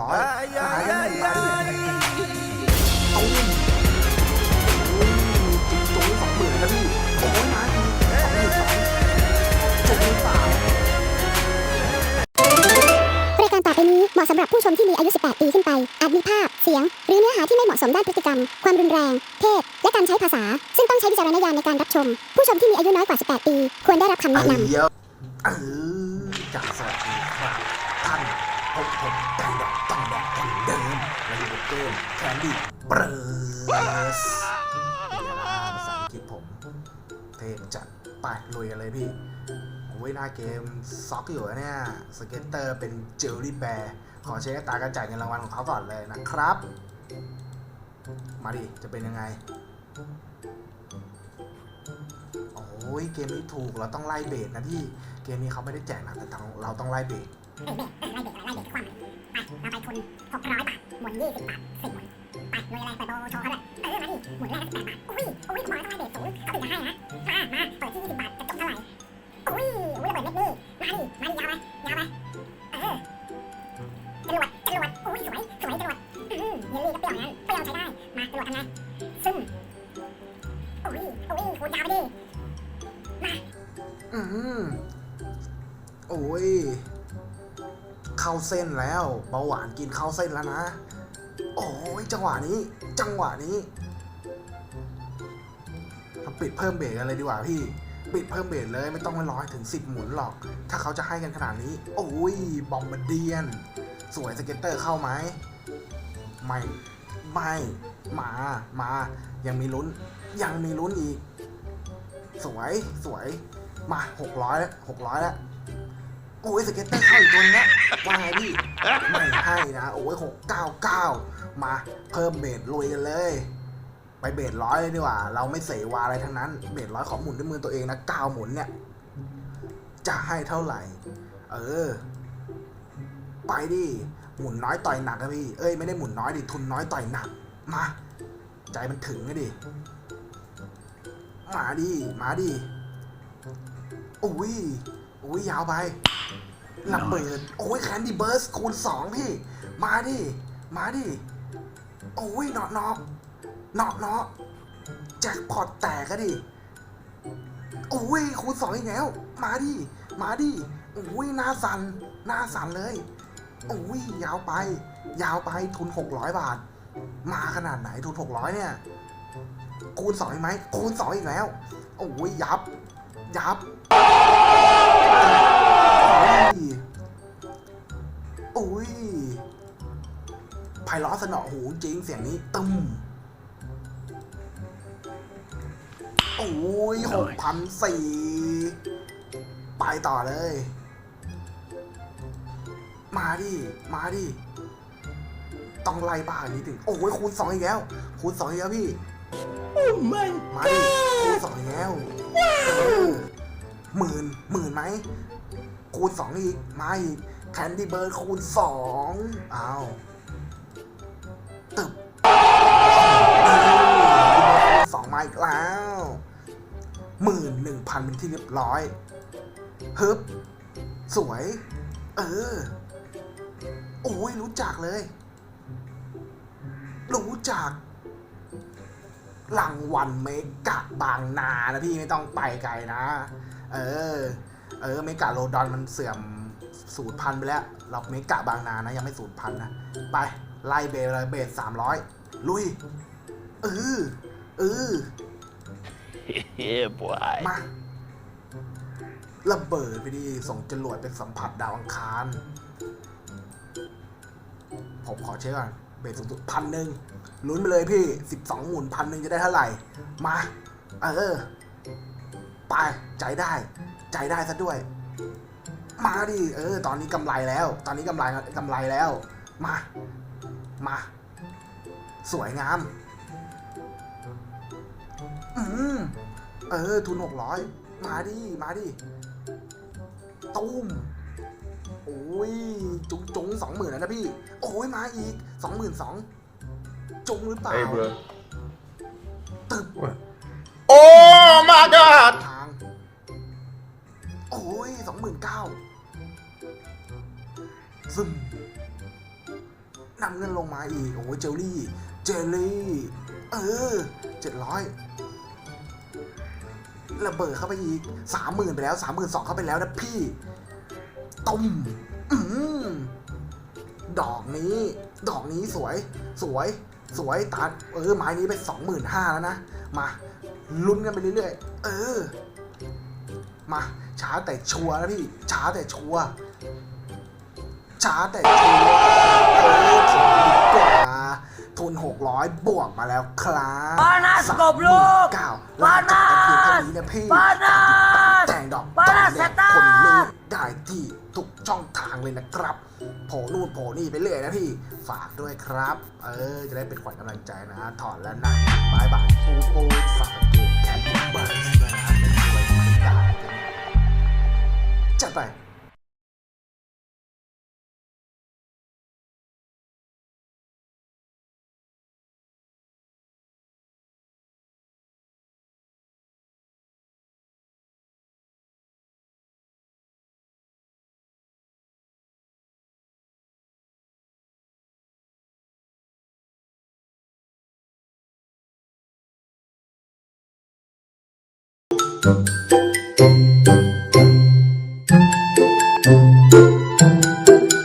ร้อยมาดิมาดิตุ้มจุ๊สองหมื่นนะพี่โอ้ยมาดิสองหมื่นสองจุ๊หรือเปล่ารายการต่อไปนี้เหมาะสำหรับผู้ชมที่มีอายุ 18 ปีขึ้นไป อาจมีภาพ เสียง หรือเนื้อหาที่ไม่เหมาะสมด้านพฤติกรรม ความรุนแรง เพศ และการใช้ภาษา ซึ่งต้องใช้วิจารณญาณในการรับชม ผู้ชมที่มีอายุน้อยกว่า 18 ปี ควรได้รับคำเอแนะนำอเยอะเออจากสวัสดีครับท่าน พบผมแต่งดอกต้งแดกคนเดิมในเกมแคนดี้เบรสนี่นะภาษาอังกฤษผม เทพจัดไปลุยกันเลยพี่โอ้ยหน้าเกมซ็อกอยู่เนี่ย สเก็ตเตอร์เป็นเจลลี่แบร์ขอเช็คตาการจ่ายเงินรางวัลของเขาก่อนเลยนะครับ มาดิ จะเป็นยังไง โอ้ยเกมนี้ถูกเราต้องไล่เบสนะพี่ เกมนี้เขาไม่ได้แจกนะแต่เราต้องไล่เบส เราไปทุน600บาท หมุน20บาท10หมุน ไปรวยอะไรไปโบโชว์เขาเลยเออมาดิหมุนแรก8บาท อุ้ย อุ้ยบอกแล้วต้องไล่เบรกสูงเขาถึงจะให้นะ มา มาเปิดที่20บาทจะจบเท่าไหร่ อุ้ย อุ้ยระเบิดเม็ดนี่มาดิมาดิยาวไปยาวไปเออจรวดจรวดอุ้ยสวย สวยจรวดอืมเยลลี่ก็เปรี้ยวงั้นเปรี้ยวใช้ได้ มาจรวดทำไงซึมอุ้ยอุ้ยคูณยาวไปดิ มา อืมโอ้ย เข้าเส้นแล้วเบาหวานกินเข้าเส้นแล้วนะ โอ้ยจังหวะนี้ จังหวะนี้เราปิดเพิ่มเบรกกันเลยดีกว่าพี่ ปิดเพิ่มเบรกเลยไม่ต้องไปร้อยถึงสิบหมุนหรอก ถ้าเขาจะให้กันขนาดนี้ โอ้ย บอมบ์เดียน สวยสเก็ตเตอร์เข้าไหมไม่ไม่มามายังมีลุ้น ยังมีลุ้นอีก สวยสวยมาหกร้อยหกร้อยแล้ว โอ้ยสเก็ตเตอร์เข้าอีกตัวนึงแล้วว่าไงพี่ ไม่ให้นะ โอ้ยหกเก้าเก้ามาเพิ่มเบสลุยกันเลย ไปเบสร้อยเลยดีกว่า เราไม่เสวาอะไรทั้งนั้น เบสร้อยขอหมุนด้วยมือตัวเองนะเก้าหมุนเนี่ย จะให้เท่าไหร่ เออ ไปดิ หมุนน้อยต่อยหนักนะพี่ เอ้ยไม่ได้หมุนน้อยดิ ทุนน้อยต่อยหนัก มา ใจมันถึงนะดิ มาดิ มาดิอุ้ยอุ้ยยาวไป ระเบิดโอ้ยแคนดี้เบิร์สคูณสองพี่ มาดิ มาดิ โอ้ยเนาะเนาะเนาะเนาะแจ็คพอตแตกก็ดิ โอ้ยคูณสองอีกแล้ว มาดิ มาดิ โอ้ยหน้าสันหน้าสันเลย โอ้ยยาวไป ยาวไปทุนหกร้อยบาท มาขนาดไหนทุนหกร้อยเนี่ย คูณสองอีกไหม คูณสองอีกแล้ว โอ้ยยับ ยับ อ้ยไพเราะสนอหูจริงเสียงนี้ตึมโอ้ยหกพันสี่ไปต่อเลย มาดิ มาดิ ต้องไล่บ้างนิดถึง โอ้ยคูณสองอีกแล้ว คูณสองอีกแล้วพี่มาดิ คูณสองอีกแล้วเออหมื่นหมื่นไหม คูณสองอีก มาอีกแคนดี้เบิร์ดคูณสองอ้าวตึบสองมาอีกแล้วหมื่นหนึ่งพันเป็นที่เรียบร้อยฮึบสวย เออ โอ้ยรู้จักเลย รู้จักรางวัลเมกะบางนานะพี่ไม่ต้องไปไกลนะ เออ เออเมกะโลดอนมันเสื่อมสูตรพันธุ์ไปแล้ว เราเมกะบางนานะยังไม่สูตรพันธุ์นะ ไป ไล่เบลเลยเบสสามร้อยลุยเออเออ yeah, boy. มาระเบิดไปดิส่งจรวดไปสัมผัสดาวอังคาร ผมขอเช็คก่อนเบสสูงสุดพันหนึ่งลุ้นไปเลยพี่สิบสองหมุนพันหนึ่งจะได้เท่าไหร่ มา เออ ไป ใจได้ ใจได้ซะด้วย มาดิเออ ตอนนี้กำไรแล้ว ตอนนี้กำไรกำไรแล้ว มา มา สวยงาม อืมเออ ทุนหกร้อยมาดิ มาดิ ตุ้มโอ้ย จุงจุงสองหมื่นแล้วนะพี่ โอ้ย มาอีกสองหมื่นสองจุงหรือเปล่า Hey, bro. ตึบ มาอีก โอ้ยเจลลี่ เจลลี่ เออเจ็ดร้อยระเบิดเข้าไปอีกสามหมื่นไปแล้วสามหมื่นสองเข้าไปแล้วนะพี่ตุ้มอืมดอกนี้ ดอกนี้สวย สวย สวยตัดเออไม้นี้ไปสองหมื่นห้าแล้วนะ มา ลุ้นกันไปเรื่อยๆ เออ มาช้าแต่ชัวร์นะพี่ช้าแต่ชัวร์ช้าแต่ชัวร์ 300 บวกมาแล้วครับปานาสกบลูกเก้าปานาสนี้นาพี่ปานาสแต่งดอกปานาสตาคนเล่นได้ที่ทุกช่องทางเลยนะครับโผล่นู่นโผล่นี่ไปเรื่อยนะพี่ ฝากด้วยครับ เออ จะได้เป็นขวัญกำลังใจนะ ถอดแล้วนะบายบายปูปูฝากเกมแคทบ้า Thank you.